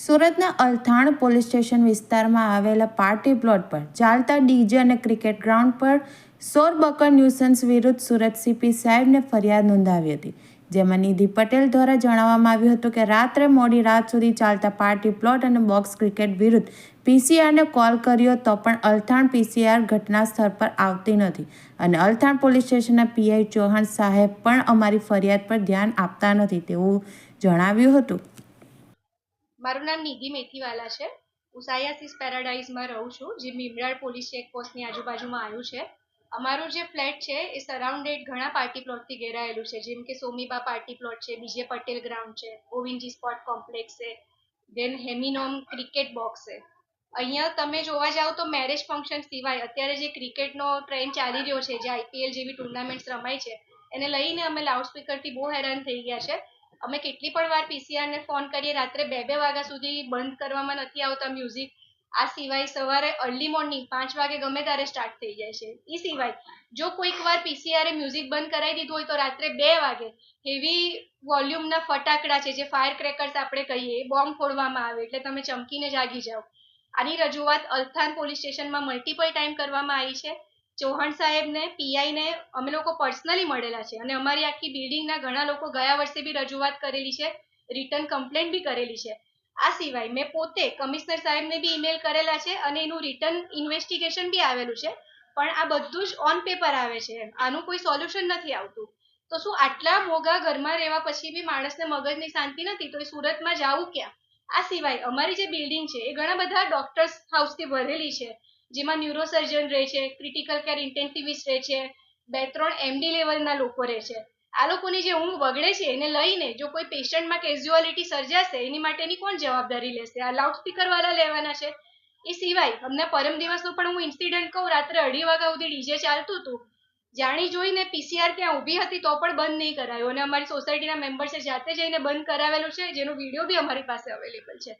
સુરતના Althan police station વિસ્તારમાં આવેલા પાર્ટી પ્લોટ પર ચાલતા ડીજે અને ક્રિકેટ ગ્રાઉન્ડ પર સોર બકર ન્યુસન્સ વિરુદ્ધ સુરત સીપી સાહેબને ફરિયાદ નોંધાવી હતી, જેમાં નિધિ પટેલ દ્વારા જણાવવામાં આવ્યું હતું કે રાત્રે મોડી રાત સુધી ચાલતા પાર્ટી પ્લોટ અને બોક્સ ક્રિકેટ વિરુદ્ધ પીસીઆરને કોલ કર્યો તો પણ અલથાણ પીસીઆર ઘટના સ્થળ પર આવતી નથી અને અલથાણ પોલીસ સ્ટેશનના પીઆઈ ચૌહાણ સાહેબ પણ અમારી ફરિયાદ પર ધ્યાન આપતા નથી તેવું જણાવ્યું હતું. મારું નામ નિધિ મેથીવાલા છે. હું સાયાસીસ પેરાડાઇઝમાં રહું છું, જે ભીમરાડ પોલીસ ચેકપોસ્ટની આજુબાજુમાં આવ્યું છે. અમારું જે ફ્લેટ છે, એ સરાઉન્ડેડ ઘણા પાર્ટી પ્લોટથી ઘેરાયેલું છે. જેમ કે સોમીબા પાર્ટી પ્લોટ છે, બીજે પટેલ ગ્રાઉન્ડ છે ઓવિનજી સ્પોર્ટ કોમ્પ્લેક્સ છે દેન હેમિનોમ ક્રિકેટ બોક્સ છે. અહીંયા તમે જોવા જાઓ તો મેરેજ ફંક્શન સિવાય અત્યારે જે ક્રિકેટનો ટ્રેન્ડ ચાલી રહ્યો છે, જે આઈપીએલ જેવી ટુર્નામેન્ટ્સ રમાય છે, એને લઈને અમે લાઉડસ્પીકરથી બહુ હેરાન થઈ ગયા છે. અમે કેટલી પણ વાર પીસીઆરને ફોન કરીએ, રાત્રે બે બે વાગ્યા સુધી બંધ કરવામાં નથી આવતા મ્યુઝિક આ સિવાય સવારે અર્લી મોર્નિંગ પાંચ વાગે ગમે ત્યારે સ્ટાર્ટ થઈ જાય છે. એ સિવાય, જો કોઈક વાર પીસીઆરે મ્યુઝિક બંધ કરાવી દીધું હોય તો રાત્રે બે વાગે હેવી વોલ્યુમના ફટાકડા છે જે ફાયર ક્રેકર્સ આપણે કહીએ, એ બોમ્બ ફોડવામાં આવે એટલે તમે ચમકીને જાગી જાઓ. આની રજૂઆત અલથાન પોલીસ સ્ટેશનમાં મલ્ટિપલ ટાઈમ કરવામાં આવી છે. ચૌહાણ સાહેબને, પીઆઈને અમે લોકો પર્સનલી મળેલા છે. અને અમારી આખી બિલ્ડિંગના ઘણા લોકો ગયા વર્ષે બી રજૂઆત કરેલી છે રિટર્ન કમ્પ્લેન બી કરેલી છે. આ સિવાય મેં પોતે કમિશનર સાહેબને બી ઈમેલ કરેલા છે અને એનું રિટર્ન ઇન્વેસ્ટિગેશન બી આવેલું છે. પણ આ બધું જ ઓન પેપર આવે છે આનું કોઈ સોલ્યુશન નથી આવતું. તો શું આટલા મોગા ઘરમાં રહેવા પછી બી માણસને મગજની શાંતિ નથી? તો એ સુરતમાં જાવું ક્યાં? આ સિવાય અમારી જે બિલ્ડિંગ છે એ ઘણા બધા ડોક્ટર્સ હાઉસથી ભરેલી છે. જેમાં ન્યુરોસર્જન રહે છે ક્રિટિકલ કેર ઇન્ટેન્ટિવિસ્ટ રહે છે, બે ત્રણ એમડી લેવલના લોકો રહે છે. આ લોકોની જે ઊંઘ બગડે છે, એને લઈને જો કોઈ પેશન્ટમાં કેઝ્યુઆલિટી સર્જાશે, એની માટેની કોણ જવાબદારી લેશે? આ લાઉડસ્પીકર વાળા લેવાના છે. એ સિવાય હમણાં પરમ દિવસનું પણ હું ઇન્સિડન્ટ કહું, રાત્રે અઢી વાગ્યા સુધી ડીજે ચાલતું હતું. જાણી જોઈને પીસીઆર ત્યાં ઊભી હતી તો પણ બંધ નહીં કરાયું. અને અમારી સોસાયટીના મેમ્બર્સે જાતે જઈને બંધ કરાવેલું છે, જેનો વીડિયો બી અમારી પાસે અવેલેબલ છે.